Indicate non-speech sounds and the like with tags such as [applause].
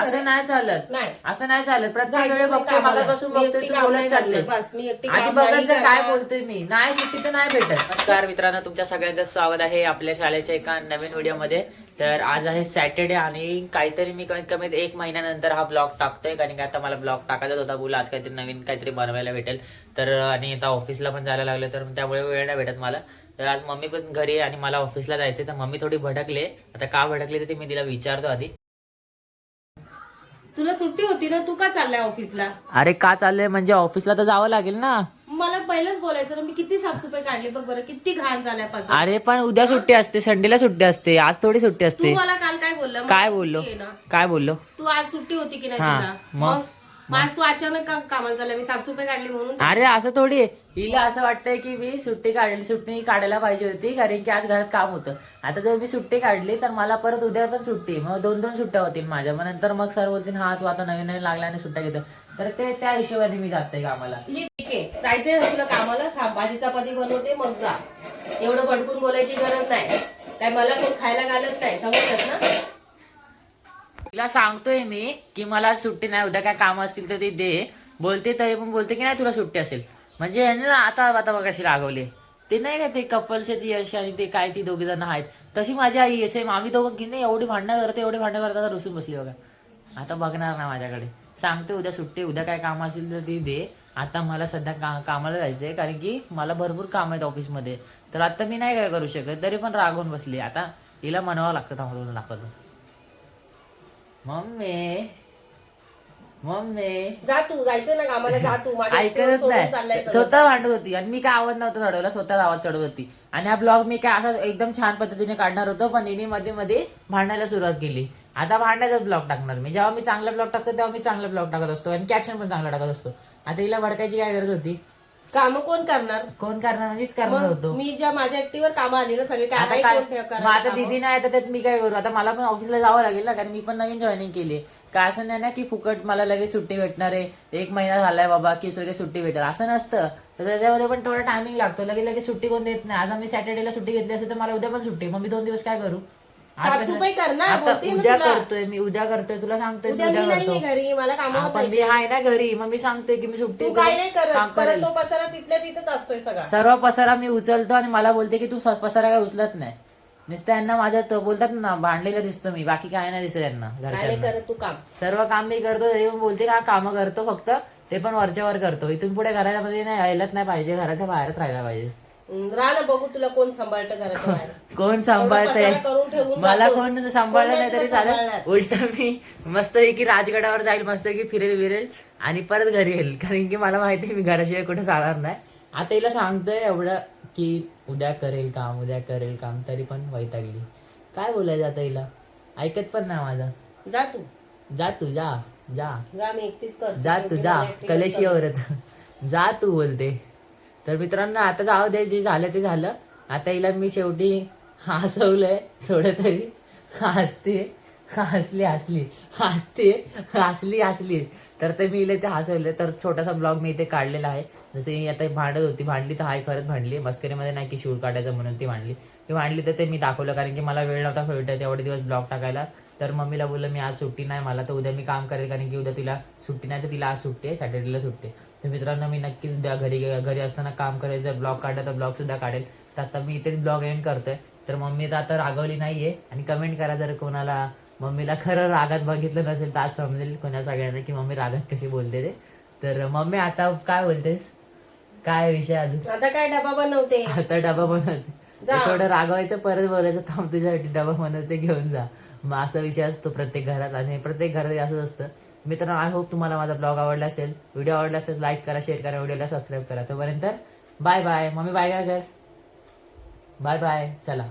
असं नाही चालत. नाही. असं नाही चालत. प्रत्येक वेळी कामाला. मागापासून बघतोय तू बोलत नाही चाललेस. करणार. बस, मी एकटी आधी बघत जा काय. बोलतोय मी. नाही सुट्टी तर नाही भेटत. नमस्कार मित्रांनो तुमच्या सगळ्यांचं स्वागत आहे आपल्या शाळेच्या एका नवीन व्हिडिओमध्ये. तर आज आहे सॅटर्डे आणि काहीतरी मी कमीत कमी एक महिन्यानंतर हा ब्लॉग टाकतोय कारण की आता मला ब्लॉग टाकायचाच होता. बोला आज काहीतरी नवीन काहीतरी बनवायला भेटेल. तर आणि आता ऑफिसला पण जायला लागलं तर त्यामुळे वेळ नाही भेटत मला. तर आज मम्मी पण घरी आहे आणि मला ऑफिसला जायचं तर मम्मी थोडी भटकले आता का भटकले तर ते मी तिला विचारतो आधी. तुला सुट्टी होती ना तू का चाललाय ऑफिसला? अरे का चाललंय? म्हणजे ऑफिसला तर जावं लागेल ना. मला पहिलंच बोलायचं ना मी किती साफसफाई काढली बघ बरं किती घाण झालायपासून अरे पण उद्या सुट्टी असते संडेला सुट्टी असते आज थोडी सुट्टी तू असते. मला काल काय बोलला? काय बोललो? काय बोललो? तू आज सुट्टी होती की नाही हा, तुला? मग? मग? मग आज तू अचानक का कामाला चालला? मी साफसफाई काढली म्हणून अरे असं थोडी. हिला असं वाटतंय की मी सुट्टी काढली सुट्टी काढायला पाहिजे होती कारण की आज घरात काम होतं. आता जर मी सुट्टी काढली तर मला परत उद्या पण सुट्टी. मग दोन दोन सुट्ट्या होतील माझ्या. मग नंतर मग सर बोलतील हा तू आता नवीन नवीन लागला आणि सुट्ट्या घेतो तर ते त्या हिशोबाने मी जाते कामाला. ठीक आहे. जायचंय ना तुला कामाला? थांब भाजी चपाती बनवते मग जा. एवढं भडकून बोलायची गरज नाही. काय मला कोण खायला घालत नाही समजतात ना? तिला सांगतोय मी की मला सुट्टी नाही उद्या काय काम असतील तर ते दे. बोलते तरी पण बोलते की नाही तुला सुट्टी असेल. म्हणजे ना आता आता बघ कशी रागवली. ते नाही का ते कपल्स ती यश आणि ते काय ती दोघे जण आहेत. तशी माझी आई सेम आम्ही दोघं की नाही एवढी भांडणं करते एवढी भांडणं करता रुसून बसली बघा. आता बघणार ना माझ्याकडे. सांगते उद्या सुट्टी उद्या काय काम असेल तर ती दे. आता मला सध्या का कामाला जायचंय कारण की मला भरपूर काम आहेत ऑफिसमध्ये. तर आता मी नाही काय करू शकत तरी पण रागवून बसली. आता हिला म्हणावं लागतं थांबून दाखवतो. Mummy mummy. जा तू जायचं ना कामाला जा तू. माझ्या एकटीवर ऐकतच सोडून चाललाय नाही सगळं. स्वतः भांडत होती आणि मी काय आवाज नव्हता चढवला स्वतःच आवाज चढवत होती. आणि हा ब्लॉग मी काय असा एकदम छान पद्धतीने काढणार होतो पण हिने मध्ये मध्ये भांडायला सुरुवात केली. आता भांडायचाच ब्लॉग टाकणार मी. जेव्हा मी चांगला ब्लॉग टाकतो तेव्हा मी चांगला ब्लॉग टाकत असतो आणि कॅप्शन पण चांगला टाकत असतो. आता हिला भडकायची काय गरज होती? काम कोण करणार? कोण करणार? मीच करणार मग होतो. मी ज्या माझ्या एकटीवर कामं आली ना सगळे काय आता काय? मग आता? दिदी नाही तर त्यात मी काय करू? आता मला पण ऑफिसला जावं लागेल ना कारण मी पण नवीन जॉईनिंग केली काय असं नाही ना की फुकट मला लगेच सुट्टी भेटणार आहे. एक महिना झालाय बाबा की लगेच सुट्टी भेटेल असं नसतं. तर त्याच्यामध्ये पण थोडा टायमिंग लागतो. लगेच लगेच सुट्टी कोण देत नाही. आज आम्ही सॅटर्डेला सुट्टी घेतली असेल तर मला उद्या पण सुट्टी मग मी दोन दिवस काय करू? साफसफाई कर ना आता बोलते ना उद्या तुला. करतोय मी उद्या करतोय तुला सांगतोय उद्या मी नाहीये करतो. घरी मला कामावर मी आहे ना घरी मग मी सांगतोय की मी सुट्टी तू काय नाही काम करत करेल. परत तो पसारा तिथल्या तिथंच असतोय सगळा. सर्व पसारा मी उचलतो आणि मला बोलते की तू स- पसारा काय उचलत नाही. नुसतं यांना माझ्या तो बोलतात ना भांडलेलं दिसतो मी बाकी काय नाही दिसत यांना काय नाही करत तू काम. सर्व काम मी करतो तरी पण बोलते हा काम करतो फक्त ते पण वरच्या वर करतो. इथून पुढे घराच्या मध्ये नाही यायलाच नाही पाहिजे घराच्या बाहेरच राहायला पाहिजे. हम्म, राह ना बघू तुला कोण सांभाळतं घराच्या बाहेर. [laughs] कोण सांभाळतंय? पसारा करून ठेवून मला जातोस. कोण सांभाळलं कोण नाही तरी तुला चालेल. सांभाळणार? उलट मी मस्त की राजगडावर जाईल मस्त की फिरेल विरेल आणि परत घरी येईल. कारण की मला माहिती आहे मी घराशिवाय कुठे जाणार नाही. आता हिला सांगतोय एवढं की उद्या करेल काम उद्या करेल काम तरी पण वैतागली. काय बोलायचं आता हिला? ऐकत पण नाही माझा. जा तू. जा तू जा जा. जा मी एकटीच कर जा तू जा. कलेशी आवरत जा तू बोलते. तर मित्रांनो आता जाऊ दे जे झालं ते झालं. आता हिला मी शेवटी हसवलंय थोडं तरी हसते हसली हसली. हसते हसली हसली. तर ते मी इले ते हसवले तर छोटासा ब्लॉग मी इथे काढलेला आहे. जसे ही आता भांडत होती. भांडली तर हाय खरंच भांडली. मस्करीमध्ये नाही की शूर काढायचं म्हणून ती भांडली. ती भांडली तर ते मी दाखवलं कारण की मला वेळ नव्हता भेटत तेवढे दिवस ब्लॉग टाकायला. तर मम्मीला बोललं मी आज सुट्टी नाही. मला तर उद्या मी काम करेल कारण की उद्या तिला सुट्टी नाही तर तिला आज सुट्टी आहे. सॅटर्डेला सुट्टी तर मित्रांनो मी नक्कीच उद्या घरी घरी असताना काम करायचं ब्लॉग काढला तर ब्लॉग सुद्धा काढेल. तर आता मी इथेच ब्लॉग एंड करतोय. तर मम्मी तर आता रागवली नाहीये आणि कमेंट करा जर कोणाला मम्मीला खरं रागात बघितलं नसेल तर आज समजेल कोणा सगळ्यांना की मम्मी रागात कशी बोलते ते तर मम्मी आता काय बोलतेस? काय विषय अजून? आता काय डबा बनवते? आता डबा बनवते. थोडं रागवायचं परत बोलायचं थांब तुझ्यासाठी डबा बनवते घेऊन जा. मग असा विषय असतो प्रत्येक घरात आणि प्रत्येक घरात असंच असतं. मित्रांनो आय होप तुम्हाला माझा ब्लॉग आवडला असेल व्हिडिओ आवडला असेल लाईक करा शेअर करा व्हिडिओला सबस्क्राईब करा. तोपर्यंत बाय बाय मम्मी बाय काय कर बाय बाय चला.